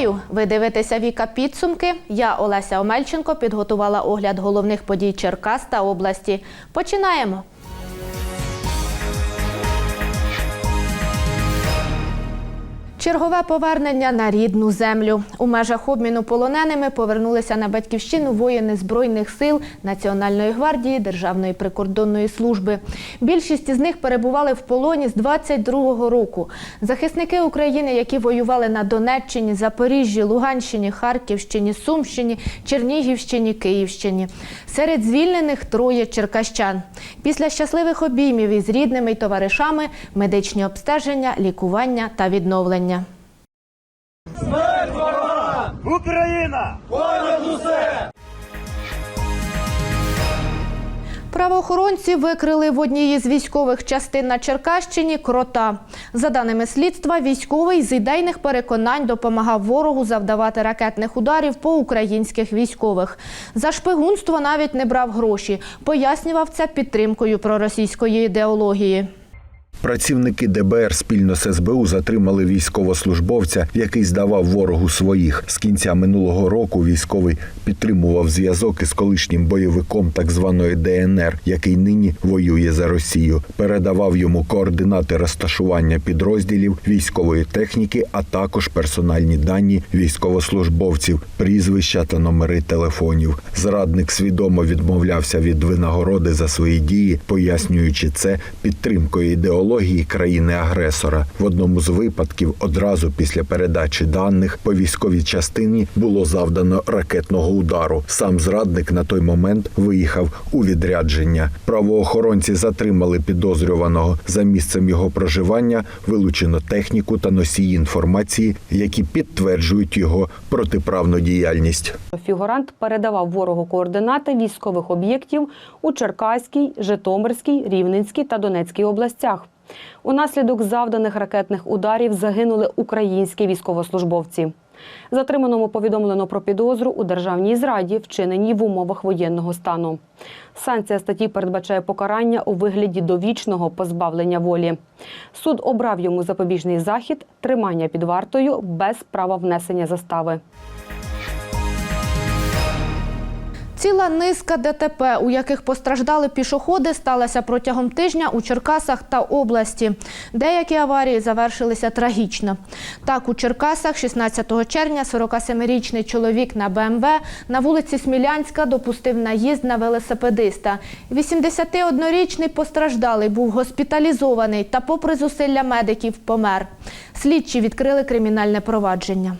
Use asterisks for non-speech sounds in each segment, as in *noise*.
Вітаю! Ви дивитеся Віка підсумки. Я Олеся Омельченко підготувала огляд головних подій Черкас та області. Починаємо. Чергове повернення на рідну землю. У межах обміну полоненими повернулися на батьківщину воїни Збройних сил, Національної гвардії, Державної прикордонної служби. Більшість із них перебували в полоні з 22-го року. Захисники України, які воювали на Донеччині, Запоріжжі, Луганщині, Харківщині, Сумщині, Чернігівщині, Київщині. Серед звільнених троє черкащан. Після щасливих обіймів із рідними й товаришами медичні обстеження, лікування та відновлення. Україна! Правоохоронці викрили в одній із військових частин на Черкащині крота. За даними слідства, військовий з ідейних переконань допомагав ворогу завдавати ракетних ударів по українських військових. За шпигунство навіть не брав гроші. Пояснював це підтримкою проросійської ідеології. Працівники ДБР спільно з СБУ затримали військовослужбовця, який здавав ворогу своїх. З кінця минулого року військовий підтримував зв'язок із колишнім бойовиком так званої ДНР, який нині воює за Росію. Передавав йому координати розташування підрозділів військової техніки, а також персональні дані військовослужбовців, прізвища та номери телефонів. Зрадник свідомо відмовлявся від винагороди за свої дії, пояснюючи це підтримкою ідеології країни-агресора. В одному з випадків одразу після передачі даних по військовій частині було завдано ракетного удару. Сам зрадник на той момент виїхав у відрядження. Правоохоронці затримали підозрюваного за місцем його проживання, вилучено техніку та носії інформації, які підтверджують його протиправну діяльність. Фігурант передавав ворогу координати військових об'єктів у Черкаській, Житомирській, Рівненській та Донецькій областях. Унаслідок завданих ракетних ударів загинули українські військовослужбовці. Затриманому повідомлено про підозру у державній зраді, вчиненій в умовах воєнного стану. Санкція статті передбачає покарання у вигляді довічного позбавлення волі. Суд обрав йому запобіжний захід, тримання під вартою без права внесення застави. Ціла низка ДТП, у яких постраждали пішоходи, сталася протягом тижня у Черкасах та області. Деякі аварії завершилися трагічно. Так, у Черкасах 16 червня 47-річний чоловік на БМВ на вулиці Смілянська допустив наїзд на велосипедиста. 81-річний постраждалий був госпіталізований та, попри зусилля медиків, помер. Слідчі відкрили кримінальне провадження.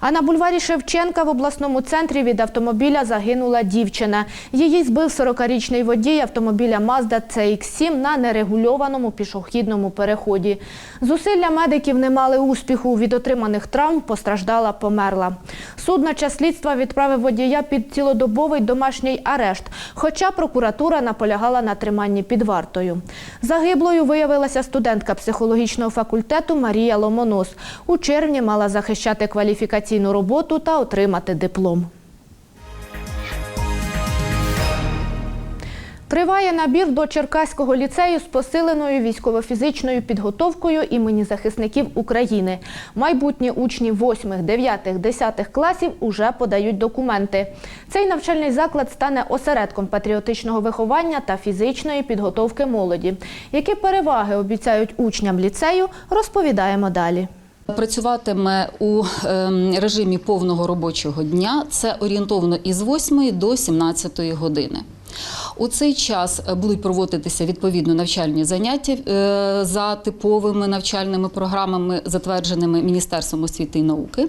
А на бульварі Шевченка в обласному центрі від автомобіля загинула дівчина. Її збив 40-річний водій автомобіля Mazda CX-7 на нерегульованому пішохідному переході. Зусилля медиків не мали успіху. Від отриманих травм постраждала померла. Суд на час слідства відправив водія під цілодобовий домашній арешт, хоча прокуратура наполягала на триманні під вартою. Загиблою виявилася студентка психологічного факультету Марія Ломонос. У червні мала захищати кваліфікаційну роботу та отримати диплом. Триває набір до Черкаського ліцею з посиленою військово-фізичною підготовкою імені захисників України. Майбутні учні 8, 9, 10 класів уже подають документи. Цей навчальний заклад стане осередком патріотичного виховання та фізичної підготовки молоді. Які переваги обіцяють учням ліцею, розповідаємо далі. Працюватиме у ем, режимі повного робочого дня. Це орієнтовно із 8 до 17 години. У цей час будуть проводитися відповідно навчальні заняття е, за типовими навчальними програмами, затвердженими Міністерством освіти і науки.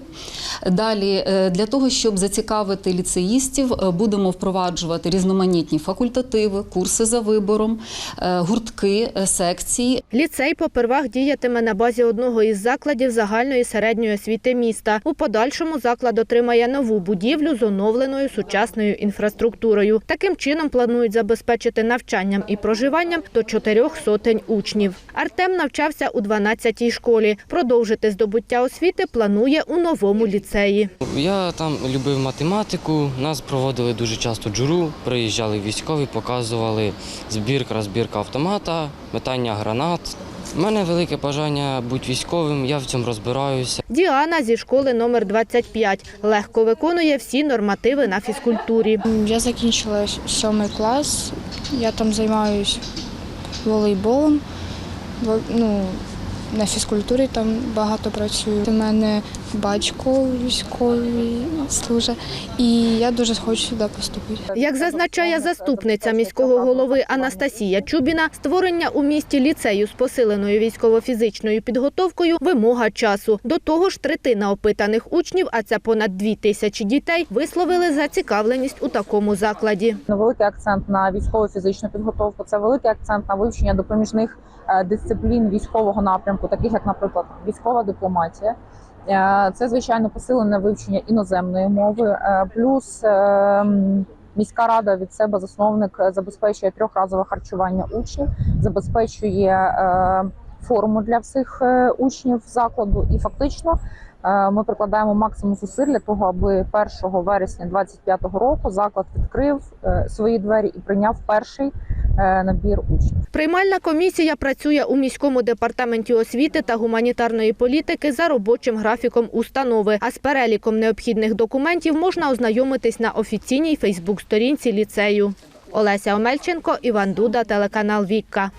Далі, е, для того, щоб зацікавити ліцеїстів, е, будемо впроваджувати різноманітні факультативи, курси за вибором, е, гуртки, е, секції. Ліцей попервах діятиме на базі одного із закладів загальної середньої освіти міста. У подальшому заклад отримає нову будівлю з оновленою сучасною інфраструктурою. Таким чином планують забезпечити навчанням і проживанням до чотирьох сотень учнів. Артем навчався у 12-й школі. Продовжити здобуття освіти планує у новому ліцеї. Я там любив математику, нас проводили дуже часто джуру, приїжджали військові, показували збірка, розбірка автомата, метання гранат, У мене велике бажання бути військовим, я в цьому розбираюся. Діана зі школи номер 25 легко виконує всі нормативи на фізкультурі. Я закінчила сьомий клас, я там займаюся волейболом. Ну, на фізкультурі там багато працюю. У мене батько військовий служить, і я дуже хочу сюди поступити. Як зазначає заступниця міського голови Анастасія Чубіна, створення у місті ліцею з посиленою військово-фізичною підготовкою вимога часу. До того ж, третина опитаних учнів, а це понад дві тисячі дітей, висловили зацікавленість у такому закладі. великий акцент на військову фізичну підготовку. Це великий акцент на вивчення допоміжних е, дисциплін військового напрямку, таких як, наприклад, військова дипломатія. Е, Це звичайно посилене вивчення іноземної мови. Е, Плюс е, міська рада від себе засновник е, забезпечує трьохразове харчування учнів, забезпечує форму для всіх учнів закладу, і фактично Ми прикладаємо максимум зусиль для того, аби 1 вересня 2025 року заклад відкрив е, свої двері і прийняв перший е, набір учнів. Приймальна комісія працює у міському департаменті освіти та гуманітарної політики за робочим графіком установи. А з переліком необхідних документів можна ознайомитись на офіційній Фейсбук-сторінці ліцею. Олеся Омельченко, Іван Дуда, телеканал Вікка.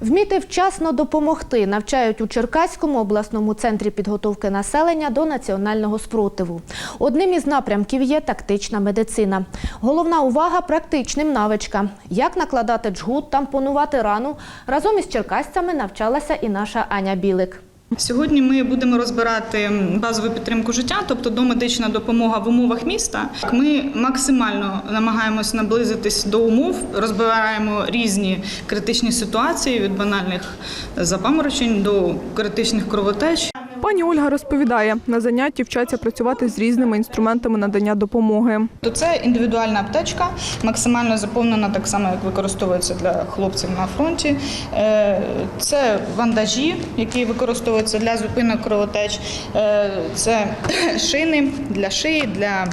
Вміти вчасно допомогти навчають у Черкаському обласному центрі підготовки населення до національного спротиву. Одним із напрямків є тактична медицина. Головна увага практичним навичкам. Як накладати джгут, тампонувати рану. Разом із черкасцями навчалася і наша Аня Білик. Сьогодні ми будемо розбирати базову підтримку життя, тобто домедична допомога в умовах міста. Ми максимально намагаємось наблизитись до умов, розбираємо різні критичні ситуації від банальних запаморочень до критичних кровотеч. Пані Ольга розповідає, на занятті вчаться працювати з різними інструментами надання допомоги. То це індивідуальна аптечка, максимально заповнена, так само як використовується для хлопців на фронті. Е, Це вандажі, які використовуються для зупинок кровотеч. Е, Це *clears throat* шини для шиї, для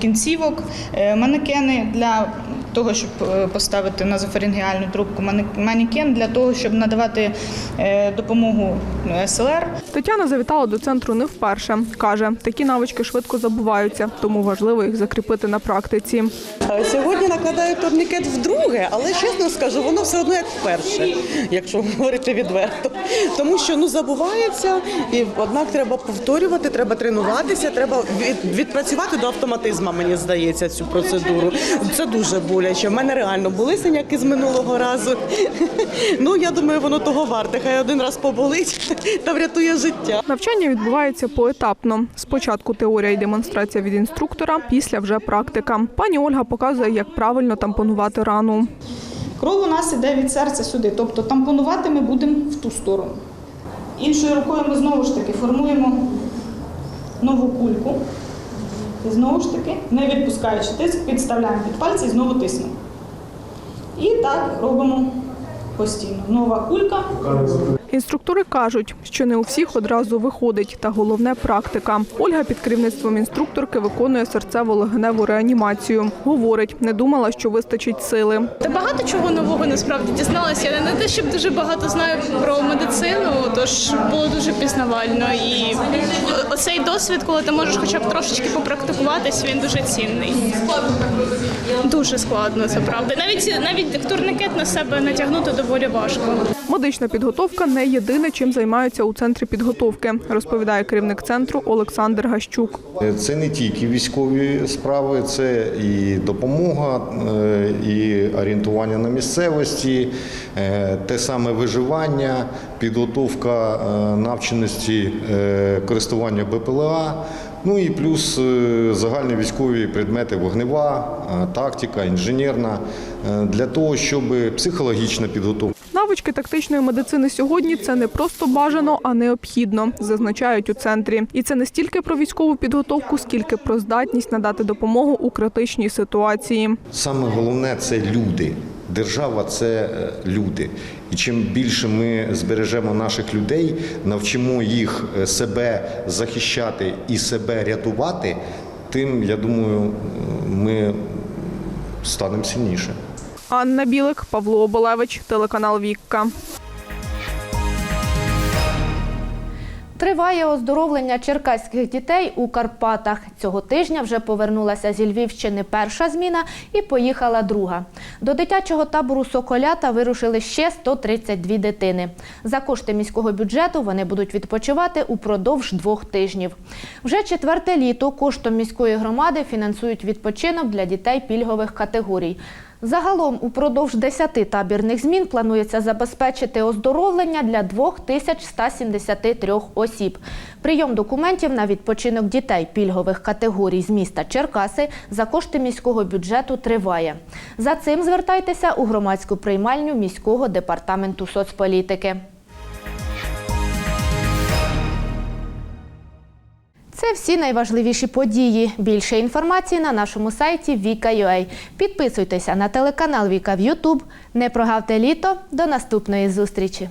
кінцівок, е, манекени для того, щоб е, поставити назофарингеальну трубку, мане- манекен для того, щоб надавати е, допомогу СЛР. Тетяна завітала до центру не вперше. Каже, такі навички швидко забуваються, тому важливо їх закріпити на практиці. Е, Сьогодні накладаю турнікет вдруге, але чесно скажу, воно все одно як вперше, якщо говорити відверто. Тому що ну забувається, і однак треба повторювати, треба тренуватися, треба відпрацювати до автоматизму, мені здається, цю процедуру. Це дуже боляче. В мене реально були синяки з минулого разу. Ну я думаю, воно того варте. Хай один раз поболить та врятує життя. Навчання відбувається поетапно. Спочатку теорія і демонстрація від інструктора, після вже практика. Пані Ольга показує, як правильно тампонувати рану. Кров у нас іде від серця сюди, тобто тампонувати ми будемо в ту сторону. Іншою рукою ми знову ж таки формуємо нову кульку. І знову ж таки, не відпускаючи тиск, підставляємо під пальці і знову тиснемо. І так робимо постійно. Нова кулька. Інструктори кажуть, що не у всіх одразу виходить, та головне практика. Ольга під керівництвом інструкторки виконує серцево-легеневу реанімацію. Говорить, не думала, що вистачить сили. Та багато чого нового насправді дізналася. Я не те, щоб дуже багато знаю про медицину, тож було дуже пізнавально. І оцей досвід, коли ти можеш хоча б трошечки попрактикуватись, він дуже цінний. Дуже складно, це правда. Навіть навіть турникет на себе натягнути доволі важко. Медична підготовка не єдине, чим займаються у центрі підготовки, розповідає керівник центру Олександр Гащук. Це не тільки військові справи, це і допомога, е, і орієнтування на місцевості, е, те саме виживання, підготовка е, навченості користування БПЛА. Ну і плюс загальні військові предмети вогнева, тактика, інженерна, для того, щоб психологічна підготовка. Навички тактичної медицини сьогодні це не просто бажано, а необхідно, зазначають у центрі. І це не стільки про військову підготовку, скільки про здатність надати допомогу у критичній ситуації. Саме головне це люди. Держава це е, люди. І чим більше ми збережемо наших людей, навчимо їх е, себе захищати і себе рятувати, тим, я думаю, ми станемо сильніше. Анна Білик, Павло Оболевич, телеканал Вікка. Триває оздоровлення черкаських дітей у Карпатах. Цього тижня вже повернулася зі Львівщини перша зміна і поїхала друга. До дитячого табору Соколята вирушили ще 132 дитини. За кошти міського бюджету вони будуть відпочивати упродовж двох тижнів. Вже четверте літо коштом міської громади фінансують відпочинок для дітей пільгових категорій. Загалом упродовж 10 табірних змін планується забезпечити оздоровлення для 2173 осіб. Прийом документів на відпочинок дітей пільгових категорій з міста Черкаси за кошти міського бюджету триває. За цим звертайтеся у громадську приймальню міського департаменту соцполітики. Це всі найважливіші події. Більше інформації на нашому сайті Віка.ua. Підписуйтеся на телеканал Віка в Ютуб. Не прогавте літо. До наступної зустрічі!